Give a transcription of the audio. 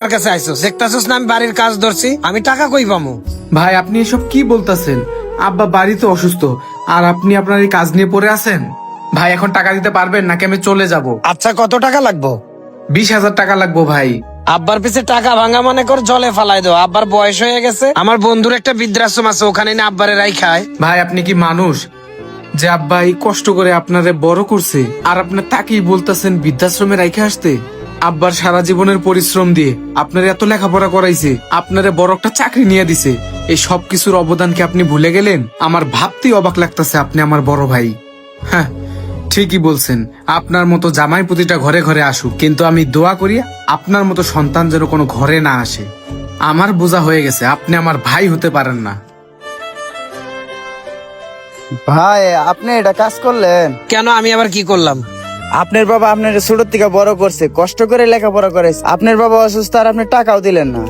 আমার কাছে আইসো দেখতাছিস না আমি বাড়ির কাজ ধরছি? আমি টাকা কই পামু? ভাই আপনি এসব কি বলতেছেন? আব্বা বাড়িতে অসুস্থ। আর আপনি আপনার এই কাজ নিয়ে পড়ে আছেন? ভাই এখন টাকা দিতে পারবেন নাকি আমি চলে যাব? আচ্ছা কত টাকা লাগবো? বিশ হাজার টাকা লাগবো ভাই। আব্বার পিছে টাকা ভাঙা মনে কর জলে ফালাই দাও। আব্বার বয়স হয়ে গেছে। আমার বন্ধুর একটা বৃদ্ধাশ্রম আছে ওখানে না আব্বারে রাই খায় ভাই আপনি কি মানুষ? যে আব্বা এই কষ্ট করে আপনারে বড় করছে আর আপনার তাকেই বলতেছেন বৃদ্ধাশ্রমে রাইখে আসতে? আব্বার সারা জীবনের পরিশ্রম দিয়ে আপনার এত লেখাপড়া করাইছে আপনারে বড় একটা চাকরি নিয়ে দিছে। এই সব কিছুর অবদান কি আপনি ভুলে গেলেন? আমার ভাবতেই অবাক লাগতেছে আপনি আমার বড় ভাই। হ্যাঁ ঠিকই বলছেন আপনার মতো জামাই প্রতিটা ঘরে ঘরে আসুক কিন্তু আমি দোয়া করি আপনার মতো সন্তান যেন কোনো ঘরে না আসে। আমার বোঝা হয়ে গেছে আপনি আমার ভাই হতে পারেন না। ভাই আপনি এটা কাজ করলেন। কেন আমি আবার কি করলাম? আপনার বাবা আপনার ছোট থেকে বড় করছে, কষ্ট করে লেখাপড়া করেছে। আপনার বাবা অসুস্থ আর আপনি টাকাও দিলেন না।